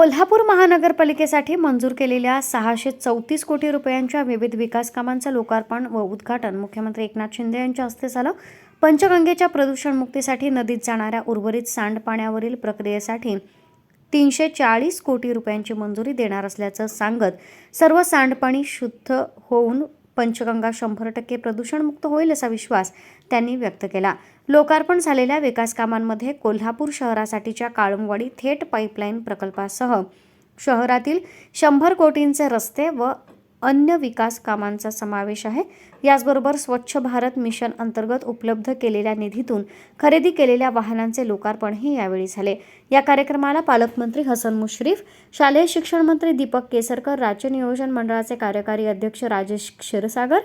कोल्हापूर महानगरपालिकेसाठी मंजूर केलेल्या सहाशे चौतीस कोटी रुपयांच्या विविध विकास कामांचं लोकार्पण व उद्घाटन. मुख्यमंत्री एकनाथ शिंदे यांच्या हस्ते झालं. पंचगंगेच्या प्रदूषणमुक्तीसाठी नदीत जाणाऱ्या उर्वरित सांडपाण्यावरील प्रक्रियेसाठी तीनशे चाळीस कोटी रुपयांची मंजुरी देणार असल्याचं सांगत सर्व सांडपाणी शुद्ध होऊन पंचगंगा शंभर टक्के प्रदूषणमुक्त होईल असा विश्वास त्यांनी व्यक्त केला. लोकार्पण झालेल्या विकास कामांमध्ये कोल्हापूर शहरासाठीच्या काळुंगवाडी थेट पाईपलाईन प्रकल्पासह शहरातील शंभर कोटींचे रस्ते व अन्य विकास कामांचा समावेश आहे. याचबरोबर स्वच्छ भारत मिशन अंतर्गत उपलब्ध केलेल्या निधीतून खरेदी केलेल्या वाहनांचे लोकार्पणही यावेळी झाले. या कार्यक्रमाला पालकमंत्री हसन मुश्रीफ शालेय शिक्षण मंत्री दीपक केसरकर राज्य नियोजन मंडळाचे कार्यकारी अध्यक्ष राजेश क्षीरसागर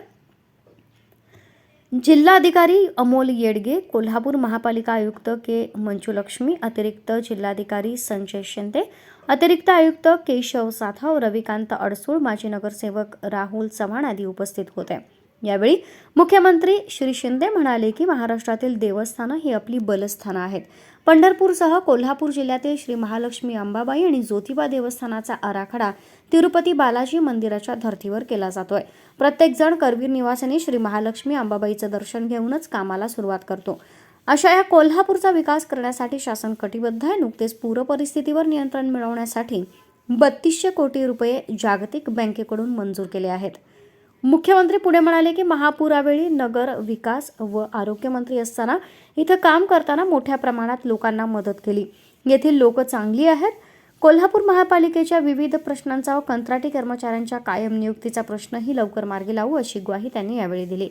जिल्हाधिकारी अमोल येडगे कोल्हापूर महापालिका आयुक्त के मंजुलक्ष्मी अतिरिक्त जिल्हाधिकारी संजय शिंदे अतिरिक्त आयुक्त केशव साथाव रविकांत अडसूळ माजी नगरसेवक राहुल चव्हाण आदी उपस्थित होते. यावेळी मुख्यमंत्री श्री शिंदे म्हणाले की महाराष्ट्रातील देवस्थानं ही आपली बलस्थानं आहेत. पंढरपूरसह कोल्हापूर जिल्ह्यातील श्री महालक्ष्मी अंबाबाई आणि ज्योतिबा देवस्थानाचा आराखडा तिरुपती बालाजी मंदिराच्या धर्तीवर केला जातोय. प्रत्येकजण करवीर निवासाने श्री महालक्ष्मी अंबाबाईचं दर्शन घेऊनच कामाला सुरुवात करतो. अशा या कोल्हापूरचा विकास करण्यासाठी शासन कटिबद्ध आहे. नुकतेच पूर परिस्थितीवर नियंत्रण मिळवण्यासाठी बत्तीसशे कोटी रुपये जागतिक बँकेकडून मंजूर केले आहेत. मुख्यमंत्री पुढे म्हणाले की महापुरावेळी नगर विकास व आरोग्यमंत्री असताना इथं काम करताना मोठ्या प्रमाणात लोकांना मदत केली. येथील लोक चांगली आहेत. कोल्हापूर महापालिकेच्या विविध प्रश्नांचा व कंत्राटी कर्मचाऱ्यांच्या कायम नियुक्तीचा प्रश्नही लवकर मार्गी लावू अशी ग्वाही त्यांनी यावेळी दिली.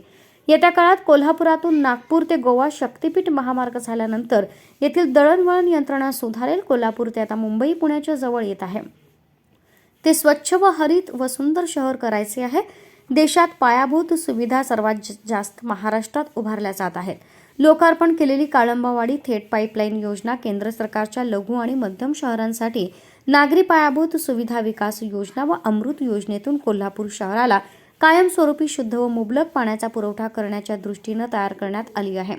येत्या काळात कोल्हापुरातून नागपूर ते गोवा शक्तीपीठ महामार्ग झाल्यानंतर येथील दळणवळण यंत्रणा सुधारेल. कोल्हापूर ते आता मुंबई पुण्याच्या जवळ येत आहे. ते स्वच्छ व हरित व सुंदर शहर करायचे आहे. देशात पायाभूत सुविधा सर्वात जास्त महाराष्ट्रात उभारल्या जात आहेत. लोकार्पण केलेली काळंबावाडी थेट पाईपलाईन योजना केंद्र सरकारच्या लघु आणि मध्यम शहरांसाठी नागरी पायाभूत सुविधा विकास योजना व अमृत योजनेतून कोल्हापूर शहराला कायमस्वरूपी शुद्ध व मुबलक पाण्याचा पुरवठा करण्याच्या दृष्टीनं तयार करण्यात आली आहे.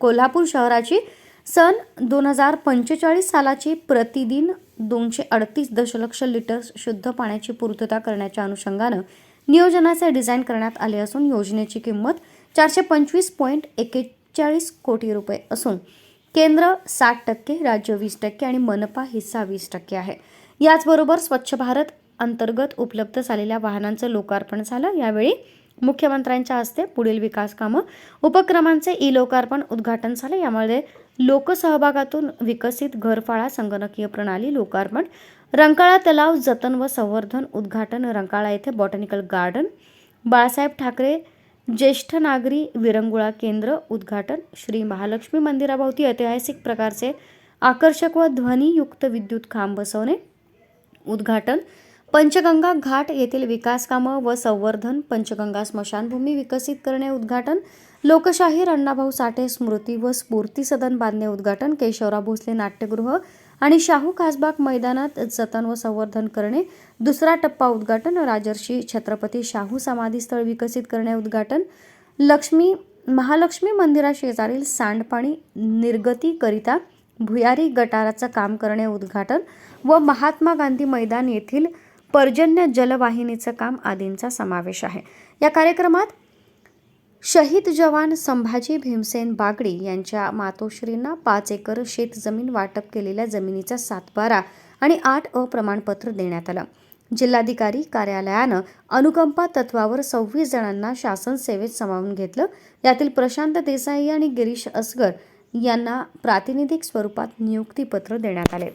कोल्हापूर शहराची सन दोन हजार पंचेचाळीस सालाची प्रतिदिन दोनशे अडतीस दशलक्ष लिटर शुद्ध पाण्याची पूर्तता करण्याच्या अनुषंगानं नियोजनाचे डिझाईन करण्यात आले असून योजनेची किंमत चारशे पंचवीस पॉईंट एक्केचाळीस कोटी रुपये असून केंद्र साठ टक्के राज्य वीस टक्के आणि मनपा हिस्सा वीस टक्के आहे. याचबरोबर स्वच्छ भारत अंतर्गत उपलब्ध झालेल्या वाहनांचं लोकार्पण झालं. यावेळी मुख्यमंत्र्यांच्या हस्ते पुढील विकास कामं उपक्रमांचे ई लोकार्पण उद्घाटन झाले. यामध्ये लोकसहभागातून विकसित घरफाळा संगणकीय प्रणाली लोकार्पण रंकाळा तलाव जतन व संवर्धन उद्घाटन रंकाळा येथे बॉटॅनिकल गार्डन बाळासाहेब ठाकरे ज्येष्ठ नागरी विरंगुळा केंद्र उद्घाटन श्री महालक्ष्मी मंदिराभोवती ऐतिहासिक प्रकारचे आकर्षक व ध्वनीयुक्त विद्युत खांब बसवणे उद्घाटन पंचगंगा घाट येथील विकास कामं व संवर्धन पंचगंगा स्मशानभूमी विकसित करणे उद्घाटन लोकशाहीर अण्णाभाऊ साठे स्मृती व स्फूर्ती सदन बांधणे उद्घाटन केशवराव भोसले नाट्यगृह आणि शाहू खासबाग मैदानात जतन व संवर्धन करणे. दुसरा टप्पा उद्घाटन राजर्षी छत्रपती शाहू समाधीस्थळ विकसित करणे उद्घाटन. लक्ष्मी महालक्ष्मी मंदिराशेजारील सांडपाणी निर्गतीकरिता भुयारी गटाराचं काम करणे उद्घाटन व महात्मा गांधी मैदान येथील पर्जन्य जलवाहिनीचं काम आदींचा समावेश आहे. या कार्यक्रमात शहीद जवान संभाजी भीमसेन बागडी यांच्या मातोश्रींना पाच एकर शेतजमीन वाटप केलेल्या जमिनीचा सातबारा आणि आठ अ प्रमाणपत्र देण्यात आलं. जिल्हाधिकारी कार्यालयानं अनुकंपा तत्वावर सव्वीस जणांना शासन सेवेत सामावून घेतलं. यातील प्रशांत देसाई आणि गिरीश असगर यांना प्रातिनिधिक स्वरूपात नियुक्तीपत्र देण्यात आले.